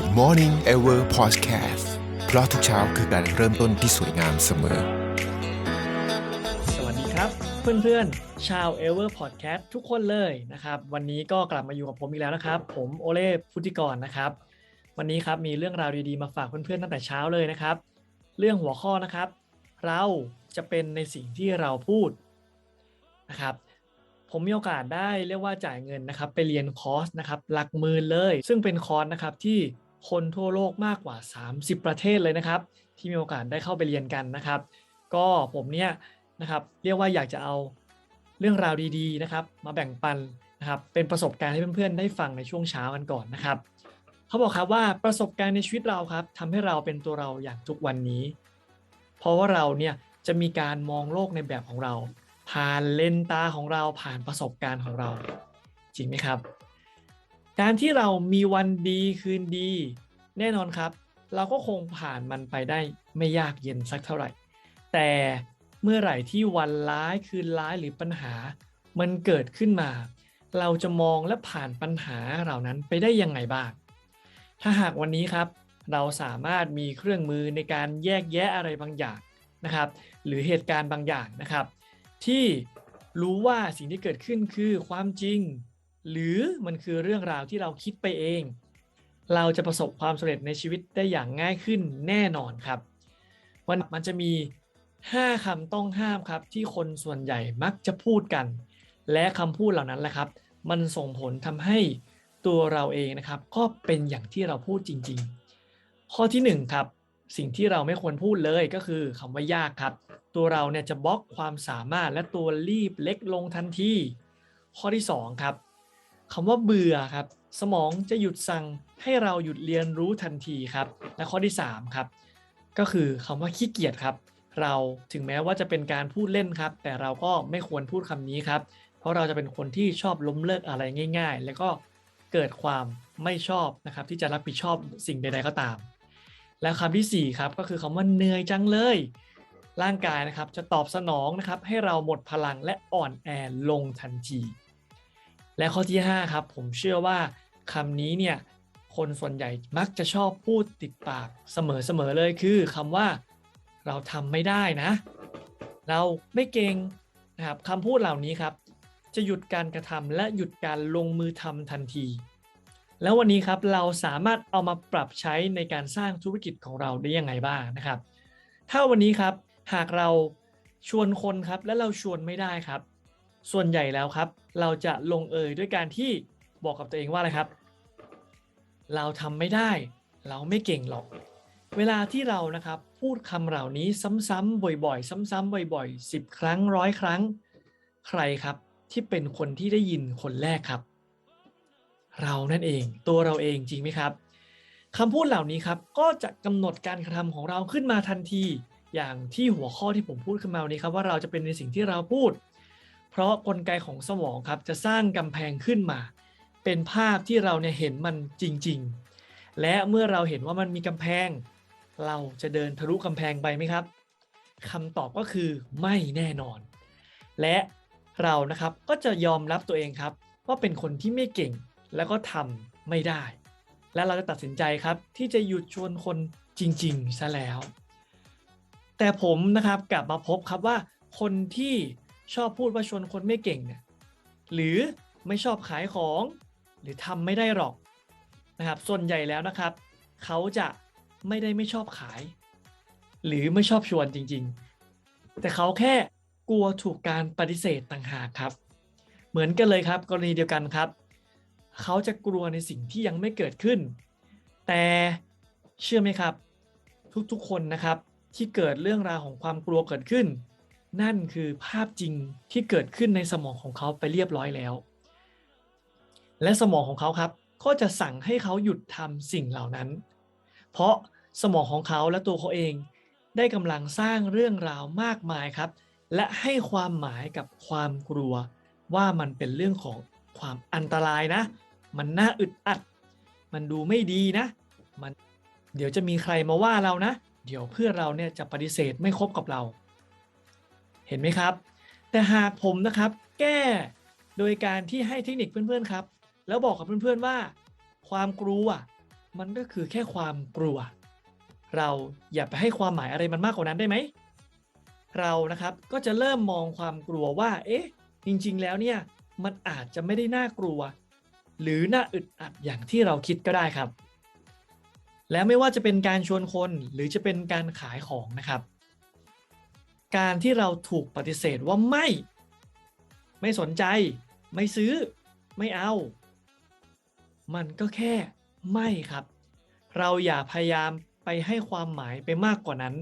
Good Morning Ever Podcast เพราะทุกเช้าคือการเริ่มต้นที่สวยงามเสมอ สวัสดีครับ เพื่อนๆ ชาว Ever Podcast ทุกคนเลยนะครับ วันนี้ก็กลับมาอยู่กับผมอีกแล้วนะครับ ผมโอเล่พุทธิกรนะครับ วันนี้ครับมีเรื่องราวดีๆมาฝากเพื่อนๆตั้งแต่เช้าเลยนะครับ เรื่องหัวข้อนะครับ เราจะเป็นในสิ่งที่เราพูดนะครับผมมีโอกาสได้เรียกว่าจ่ายเงินนะครับไปเรียนคอร์สนะครับหลักหมื่นเลย ซึ่งเป็นคอร์สนะครับที่ คนทั่วโลกมากกว่า 30 ประเทศเลยนะครับ ที่มีโอกาสได้เข้าไปเรียนกันนะครับ ก็ผมเนี่ยนะครับเรียกว่าอยากจะเอาเรื่องราวดีๆนะครับ มาแบ่งปันนะครับเป็นประสบการณ์ให้เพื่อนๆได้ฟังในช่วงเช้ากันก่อนนะครับเขาบอกครับว่าประสบการณ์ในชีวิตเราครับทำให้เราเป็นตัวเราอย่างทุกวันนี้ เพราะว่าเราเนี่ยจะมีการมองโลกในแบบของเรา ผ่านเลนตาของเราผ่านประสบการณ์ของเรา จริงไหมครับ การที่เรามีวันดีคืนดี แน่นอนครับ เราก็คงผ่านมันไปได้ไม่ยากเย็นสักเท่าไหร่ แต่เมื่อไหร่ที่วันร้ายคืนร้ายหรือปัญหา มันเกิดขึ้นมา เราจะมองและผ่านปัญหาเหล่านั้นไปได้ยังไงบ้าง ถ้าหากวันนี้ครับ เราสามารถมีเครื่องมือในการแยกแยะอะไรบางอย่างนะครับ หรือเหตุการณ์บางอย่างนะครับ ที่รู้ว่าสิ่งที่เกิดขึ้นคือความจริง หรือมันคือเรื่องราวที่เราคิดไปเอง เราจะประสบความสำเร็จในชีวิตได้อย่างง่ายขึ้นแน่นอนครับวันมันจะมี 5คำต้องห้ามครับ ที่คนส่วนใหญ่มักจะพูดกัน และคำพูดเหล่านั้นแหละครับ มันส่งผลทำให้ตัวเราเองนะครับ ก็เป็นอย่างที่เราพูดจริง ๆ ข้อที่ 1 ครับ สิ่งที่เราไม่ควรพูดเลยก็คือคำว่ายากครับ ตัวเราเนี่ยจะบล็อกความสามารถและตัวรีบเล็กลงทันทีข้อที่ 2 ครับ คำว่าเบื่อครับ สมองจะหยุดสั่งให้เราหยุดเรียนรู้ทันทีครับ และข้อที่3ครับก็คือคำว่าขี้เกียจครับ เราถึงแม้ว่าจะเป็นการพูดเล่นครับ แต่เราก็ไม่ควรพูดคำนี้ครับ เพราะเราจะเป็นคนที่ชอบล้มเลิกอะไรง่าย ๆ แล้วก็เกิดความไม่ชอบนะครับ ที่จะรับผิดชอบสิ่งใด ๆ ก็ตาม และคำที่4ครับก็คือคำว่าเหนื่อยจังเลย ร่างกายนะครับจะตอบสนองนะครับ ให้เราหมดพลังและอ่อนแอลงทันที และข้อที่ 5 ครับ ผมเชื่อว่าคำนี้เนี่ยคนส่วนใหญ่มักจะชอบพูดติดปากเสมอๆเลยคือคำว่าเราทำไม่ได้นะ เราไม่เก่งนะครับคำพูดเหล่านี้ครับ จะหยุดการกระทำและหยุดการลงมือทำทันที แล้ววันนี้ครับเราสามารถเอามาปรับใช้ในการสร้างธุรกิจของเราได้ยังไงบ้างนะครับ ถ้าวันนี้ครับหากเราชวนคนครับและเราชวนไม่ได้ครับ ส่วนใหญ่แล้วครับ เราจะลงเอยด้วยการที่บอกกับตัวเองว่าอะไรครับ เราทำไม่ได้ เราไม่เก่งหรอก เวลาที่เรานะครับพูดคำเหล่านี้ซ้ำๆบ่อยๆ ซ้ำๆบ่อยๆ10 ครั้งร้อยครั้ง ใครครับที่เป็นคนที่ได้ยินคนแรกครับ เรานั่นเองตัวเราเองจริงไหมครับคำพูดเหล่านี้ครับก็จะกำหนดการกระทำของเราขึ้นมาทันที อย่างที่หัวข้อที่ผมพูดขึ้นมาวันนี้ครับว่าเราจะเป็นในสิ่งที่เราพูด ราะกลไกของสมองครับจะสร้างกำแพงขึ้นมา เป็นภาพที่เราเนี่ยเห็นมันจริง ๆ และเมื่อเราเห็นว่ามันมีกำแพง เราจะเดินทะลุกำแพงไปไหมครับคำตอบก็คือไม่แน่นอน และเรานะครับก็จะยอมรับตัวเองครับ ว่าเป็นคนที่ไม่เก่งแล้วก็ทำไม่ได้ และเราจะตัดสินใจครับที่จะหยุดชวนคนจริงๆซะแล้ว แต่ผมนะครับกลับมาพบครับว่าคนที่ ชอบพูดว่าชวนคนไม่เก่งเนี่ยหรือไม่ชอบขายของ หรือทำไม่ได้หรอกนะครับส่วนใหญ่แล้วนะครับ เขาจะไม่ได้ไม่ชอบขาย หรือไม่ชอบชวนจริงๆ แต่เขาแค่กลัวถูกการปฏิเสธต่างหากครับ เหมือนกันเลยครับกรณีเดียวกันครับ เขาจะกลัวในสิ่งที่ยังไม่เกิดขึ้น แต่เชื่อไหมครับ ทุกๆคนนะครับที่เกิดเรื่องราวของความกลัวเกิดขึ้น นั่นคือภาพจริงที่เกิดขึ้นในสมองของเขาไปเรียบร้อยแล้ว และสมองของเขาครับ ก็จะสั่งให้เขาหยุดทำสิ่งเหล่านั้น เพราะสมองของเขาและตัวเขาเองได้กำลังสร้างเรื่องราวมากมายครับ และให้ความหมายกับความกลัว ว่ามันเป็นเรื่องของความอันตรายนะ มันน่าอึดอัด มันดูไม่ดีนะ มันเดี๋ยวจะมีใครมาว่าเรานะ เดี๋ยวเพื่อเราเนี่ยจะปฏิเสธไม่คบกับเรา เห็นไหมครับ แต่หากผมนะครับแก้โดยการที่ให้เทคนิคเพื่อนๆครับ แล้วบอกกับเพื่อนๆว่า ความกลัวมันก็คือแค่ความกลัว เราอย่าไปให้ความหมายอะไรมันมากกว่านั้นได้ไหมเรานะครับก็จะเริ่มมองความกลัวว่า เอ๊ะ จริงๆ แล้วเนี่ยมันอาจจะไม่ได้น่ากลัว หรือน่าอึดอัดอย่างที่เราคิดก็ได้ครับ และไม่ว่าจะเป็นการชวนคนหรือจะเป็นการขายของนะครับ การที่เราถูกปฏิเสธว่าไม่ ไม่สนใจ ไม่ซื้อ ไม่เอา มันก็แค่ไม่ครับ เราอย่าพยายามไปให้ความหมายไปมากกว่านั้น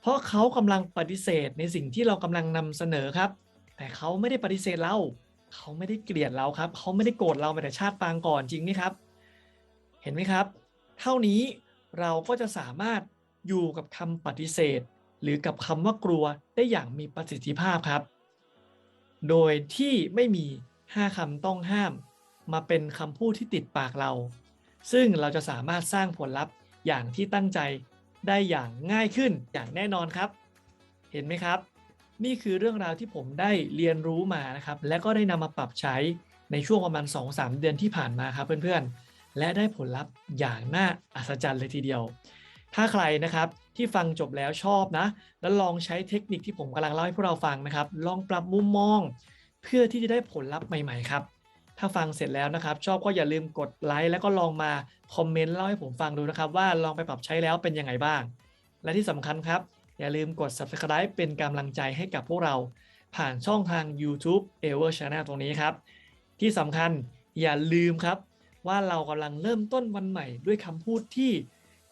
เพราะเขากำลังปฏิเสธในสิ่งที่เรากำลังนำเสนอครับ แต่เขาไม่ได้ปฏิเสธเรา เขาไม่ได้เกลียดเราครับ เขาไม่ได้โกรธเราแต่ชาติปางก่อนจริงไหมครับ เห็นไหมครับ เท่านี้เราก็จะสามารถอยู่กับคำปฏิเสธ หรือกับคำว่ากลัวได้อย่างมีประสิทธิภาพครับ โดยที่ไม่มี 5คำต้องห้าม มาเป็นคำพูดที่ติดปากเรา ซึ่งเราจะสามารถสร้างผลลัพธ์อย่างที่ตั้งใจได้อย่างง่ายขึ้นอย่างแน่นอนครับ เห็นไหมครับ นี่คือเรื่องราวที่ผมได้เรียนรู้มานะครับ และก็ได้นำมาปรับใช้ในช่วงประมาณ 2-3 เดือนที่ผ่านมาครับเพื่อนๆ และได้ผลลัพธ์อย่างน่าอัศจรรย์เลยทีเดียว ถ้าใครนะครับที่ฟังจบแล้วชอบนะ แล้วลองใช้เทคนิคที่ผมกำลังเล่าให้พวกเราฟังนะครับ ลองปรับมุมมอง เพื่อที่จะได้ผลลัพธ์ใหม่ๆครับ ถ้าฟังเสร็จแล้วนะครับ ชอบก็อย่าลืมกดไลค์แล้วก็ลองมาคอมเมนต์เล่าให้ผมฟังดูนะครับ ว่าลองไปปรับใช้แล้วเป็นยังไงบ้าง และที่สำคัญครับ อย่าลืมกด subscribe เป็นกำลังใจให้กับพวกเรา ผ่านช่องทาง YouTube e v e r Channel ตรงนี้ครับ ที่สำคัญอย่าลืมครับว่าเรากำลังเริ่มต้นวันใหม่ด้วยคำพูดที่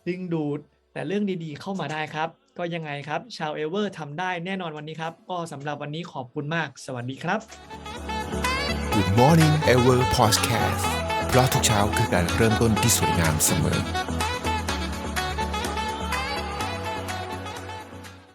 ดึงดูด แต่เรื่องดีๆเข้ามาได้ครับ ก็ยังไงครับ ชาวเอเวอร์ทำได้แน่นอนวันนี้ครับ ก็สำหรับวันนี้ขอบคุณมาก สวัสดีครับ Good Morning Ever Podcast เพราะทุกเช้าคือการเริ่มต้นที่สวยงามเสมอ